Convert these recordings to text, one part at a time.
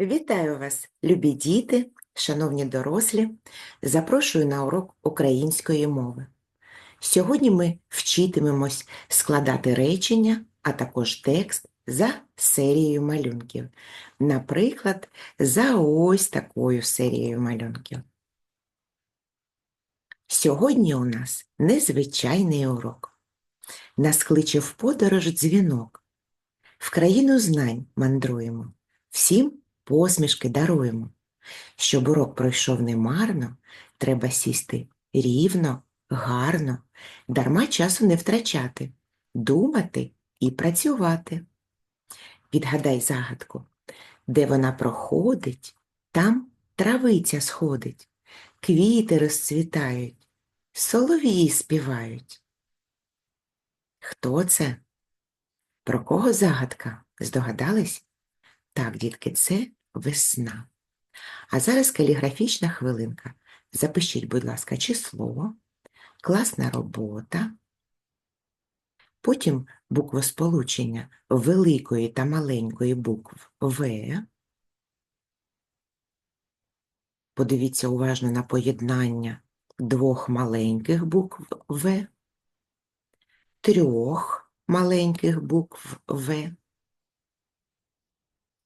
Вітаю вас, любі діти, шановні дорослі. Запрошую на урок української мови. Сьогодні ми вчитимемось складати речення, а також текст за серією малюнків. Наприклад, за ось такою серією малюнків. Сьогодні у нас незвичайний урок. Нас кличе в подорож дзвінок. В країну знань мандруємо. Всім посмішки даруємо. Щоб урок пройшов немарно, треба сісти рівно, гарно, дарма часу не втрачати, думати і працювати. Відгадай загадку, де вона проходить, там травиця сходить, квіти розцвітають, солов'ї співають. Хто це? Про кого загадка? Здогадались? Так, дітки, це весна. А зараз каліграфічна хвилинка. Запишіть, будь ласка, число, класна робота, потім буквосполучення великої та маленької букв В. Подивіться уважно на поєднання двох маленьких букв В, трьох маленьких букв В.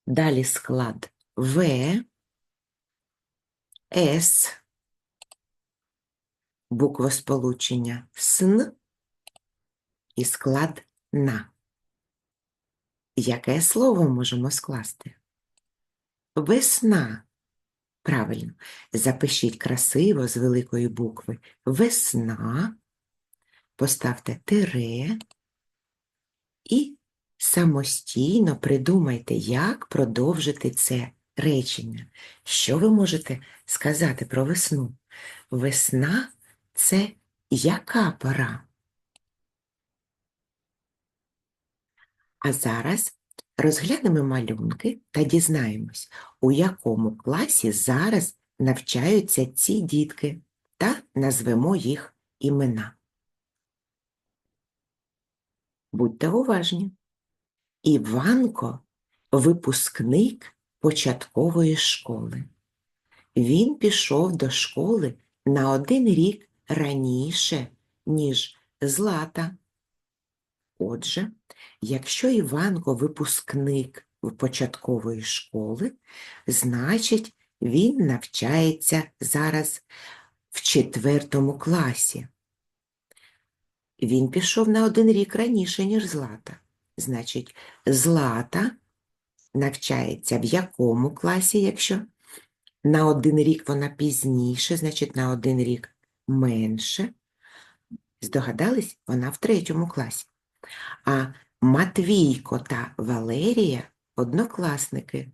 Далі склад В, С, буквосполучення СН і склад НА. Яке слово можемо скласти? Весна. Правильно. Запишіть красиво з великої букви весна, поставте тире і самостійно придумайте, як продовжити це речення. Що ви можете сказати про весну? Весна це яка пора? А зараз розглянемо малюнки та дізнаємось, у якому класі зараз навчаються ці дітки та назвемо їх імена. Будьте уважні. Іванко випускник початкової школи. Він пішов до школи на один рік раніше, ніж Злата. Отже, якщо Іванко випускник початкової школи, значить він навчається зараз в четвертому класі. Він пішов на один рік раніше, ніж Злата. Значить, Злата навчається в якому класі, якщо на один рік вона пізніше, значить на один рік менше. Здогадались, вона в третьому класі. А Матвійко та Валерія однокласники.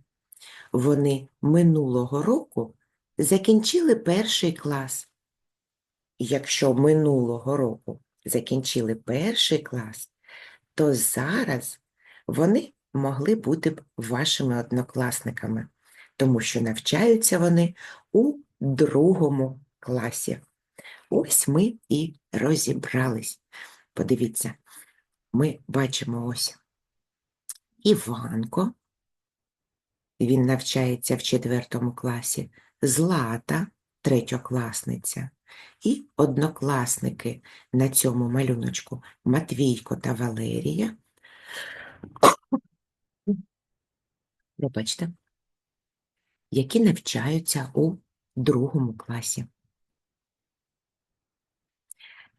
Вони минулого року закінчили перший клас. Якщо минулого року закінчили перший клас, то зараз вони могли бути б вашими однокласниками, тому що навчаються вони у другому класі. Ось ми і розібрались. Подивіться, ми бачимо ось Іванко, він навчається в четвертому класі, Злата, третьокласниця, і однокласники на цьому малюночку Матвійко та Валерія. Пробачте, які навчаються у другому класі.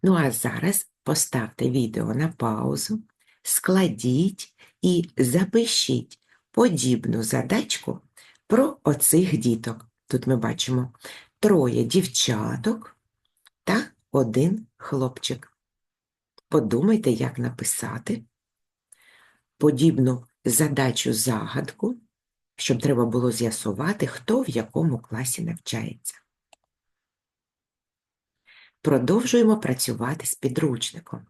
Ну а зараз поставте відео на паузу, складіть і запишіть подібну задачку про оцих діток. Тут ми бачимо троє дівчаток та один хлопчик. Подумайте, як написати подібну задачу-загадку, щоб треба було з'ясувати, хто в якому класі навчається. Продовжуємо працювати з підручником.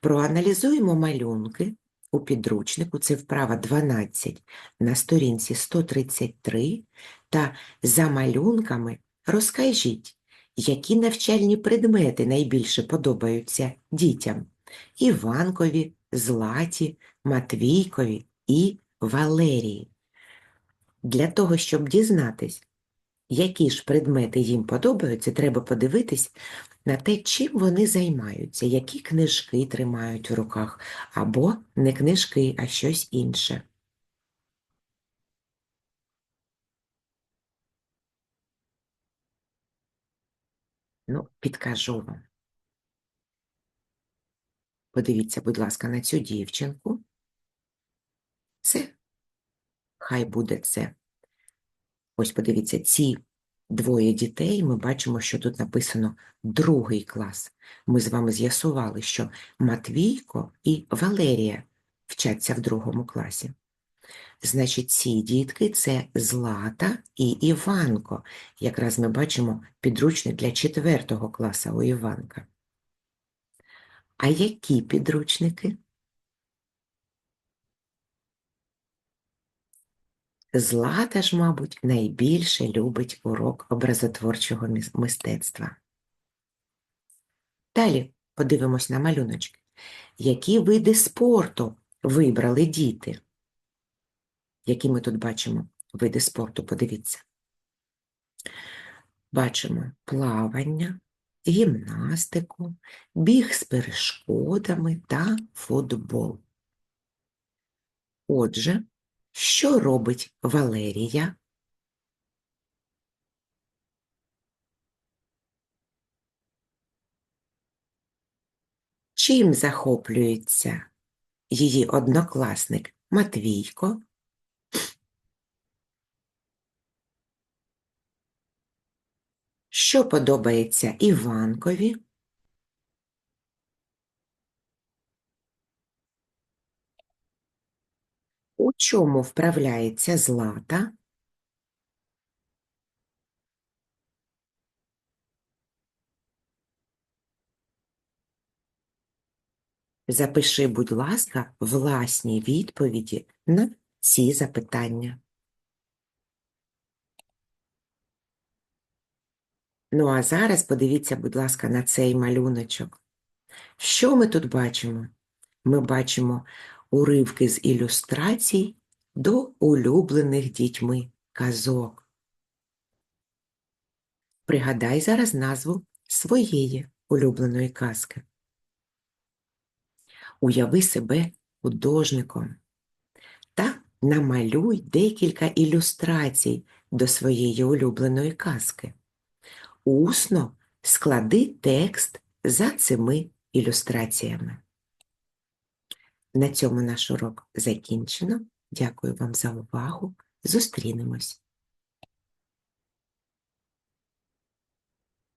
Проаналізуємо малюнки у підручнику, це вправа 12 на сторінці 133, та за малюнками розкажіть, які навчальні предмети найбільше подобаються дітям Іванкові, Златі, Матвійкові і Валерії. Для того, щоб дізнатись, які ж предмети їм подобаються, треба подивитись на те, чим вони займаються, які книжки тримають в руках, або не книжки, а щось інше. Ну, підкажу вам. Подивіться, будь ласка, на цю дівчинку. Це, хай буде це. Ось подивіться, ці двоє дітей, ми бачимо, що тут написано другий клас. Ми з вами з'ясували, що Матвійко і Валерія вчаться в другому класі. Значить, ці дітки це Злата і Іванко. Якраз ми бачимо підручник для четвертого класу у Іванка. А які підручники? Злата ж, мабуть, найбільше любить урок образотворчого мистецтва. Далі подивимось на малюночки. Які види спорту вибрали діти? Які ми тут бачимо види спорту? Подивіться. Бачимо плавання, гімнастику, біг з перешкодами та футбол. Отже, що робить Валерія? Чим захоплюється її однокласник Матвійко? Що подобається Іванкові? У чому вправляється Злата? Запиши, будь ласка, власні відповіді на ці запитання. Ну а зараз подивіться, будь ласка, на цей малюночок. Що ми тут бачимо? Ми бачимо уривки з ілюстрацій до улюблених дітьми казок. Пригадай зараз назву своєї улюбленої казки. Уяви себе художником та намалюй декілька ілюстрацій до своєї улюбленої казки. Усно склади текст за цими ілюстраціями. На цьому наш урок закінчено. Дякую вам за увагу. Зустрінемось.